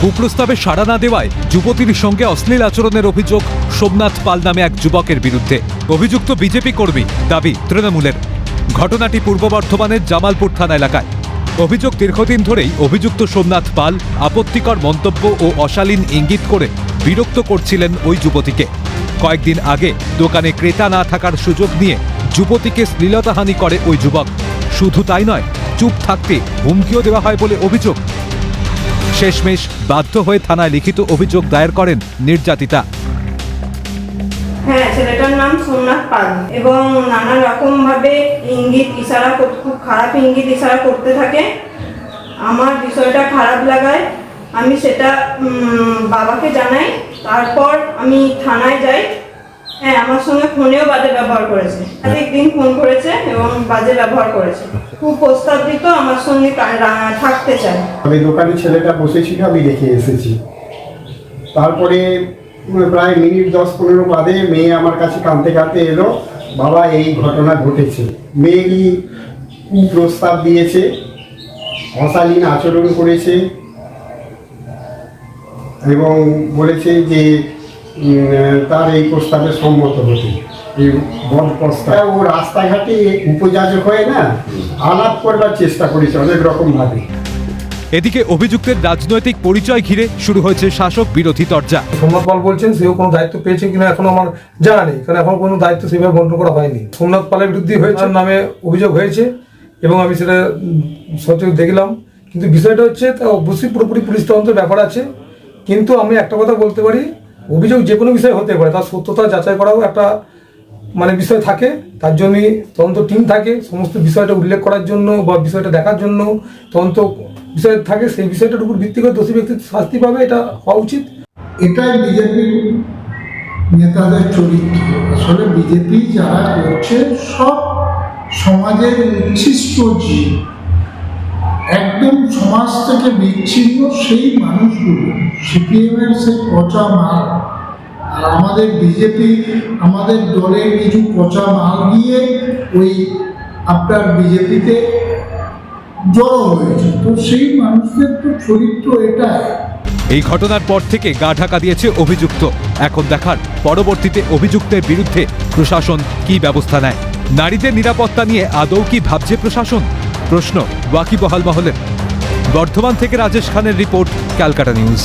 কুপ্রস্তাবে সাড়া না দেওয়ায় যুবতীর সঙ্গে অশ্লীল আচরণের অভিযোগ সোমনাথ পাল নামে এক যুবকের বিরুদ্ধে। অভিযুক্ত বিজেপি কর্মী দাবি তৃণমূলের। ঘটনাটি পূর্ব বর্ধমানের জামালপুর থানা এলাকায়। অভিযোগ দীর্ঘদিন ধরেই অভিযুক্ত সোমনাথ পাল আপত্তিকর মন্তব্য ও অশালীন ইঙ্গিত করে বিরক্ত করছিলেন ওই যুবতীকে। কয়েকদিন আগে দোকানে ক্রেতা না থাকার সুযোগ নিয়ে যুবতীকে শ্লীলতাহানি করে ওই যুবক। শুধু তাই নয়, চুপ থাকতে হুমকিও দেওয়া হয় বলে অভিযোগ শেষমেশ বাধ্য হয়ে থানায় লিখিত অভিযোগ দায়ের করেন নির্যাতিতা। হ্যাঁ ছেলেটার নাম সোমনাথ পাল এবং নানা রকম ইঙ্গিত, ইশারা খুব খারাপ ইঙ্গিত, ইশারা করতে থাকে। আমার বিষয়টা খারাপ লাগায়, আমি সেটা বাবাকে জানাই। তারপর আমি থানায় যাই। হ্যাঁ আমার সঙ্গে ফোনেও বাজে ব্যবহার করেছে। একাধিক দিন ফোন করেছে এবং বাজে ব্যবহার করেছে। খুব প্রস্তাব দিত আমার সঙ্গে থাকতে চায়। আমি দোকানে ছেলেটা বসেছিল আমি রেখে এসেছি। তারপরে প্রায় মিনিট দশ পনেরো বাদে মেয়ে আমার কাছে কাঁদতে কাঁদতে এলো বাবা এই ঘটনা ঘটেছে। মেয়েরই প্রস্তাব দিয়েছে অশালীন আচরণ করেছে এবং বলেছে যে তার এই প্রস্তাবে সম্মত হতে। এই বদ প্রস্তাব। ও রাস্তাঘাটে উপযাচক হয়ে না আলাপ করবার চেষ্টা করেছে অনেক রকমভাবে এদিকে অভিযুক্তের রাজনৈতিক পরিচয় ঘিরে শুরু হয়েছে শাসক বিরোধী তরজা সোমনাথ পাল বলছেন সেও কোনো দায়িত্ব পেয়েছে কিনা এখনও আমার জানা নেই কারণ এখন কোনো দায়িত্ব সেভাবে বন্টন করা হয়নি। সোমনাথ পালের বিরুদ্ধে হয়েছে তার নামে অভিযোগ হয়েছে এবং আমি সেটা সচেতন দেখলাম। কিন্তু বিষয়টা হচ্ছে তা অবশ্যই পুরোপুরি পুলিশ তদন্তের ব্যাপার আছে। কিন্তু আমি একটা কথা বলতে পারি অভিযোগ যে কোনো বিষয়ে হতে পারে, তার সত্যতা যাচাই করাও একটা মানে বিষয় থাকে। তার জন্যই তদন্ত টিম থাকে, সমস্ত বিষয়টা উল্লেখ করার জন্য বা বিষয়টা দেখার জন্য তদন্ত বিষয় থাকে, সেই বিষয়টার উপর ভিত্তি করে দোষী ব্যক্তি শাস্তি পাবে, এটা হওয়া উচিত। এটাই বিজেপির নেতাদের চরিত্র। আসলে বিজেপি যারা করছে, সব সমাজের উচ্ছিষ্ট জীব। একদম সমাজ থেকে বিচ্ছিন্ন সেই মানুষগুলো, সিপিএমের সেই পচা মাল। আর আমাদের বিজেপি, আমাদের দলের কিছু পচা মাল দিয়ে ওই আপনার বিজেপিতে জড়ো হয়েছে। তো সেই মানুষদের তো চরিত্র এটাই। এই ঘটনার পর থেকে গা ঢাকা দিয়েছে অভিযুক্ত। এখন দেখার পরবর্তীতে অভিযুক্তের বিরুদ্ধে প্রশাসন কি ব্যবস্থা নেয়? নারীদের নিরাপত্তা নিয়ে আদৌ কি ভাবছে প্রশাসন? প্রশ্ন ওয়াকিবহাল মহলের বর্ধমান থেকে রাজেশ খানের রিপোর্ট ক্যালকাটা নিউজ।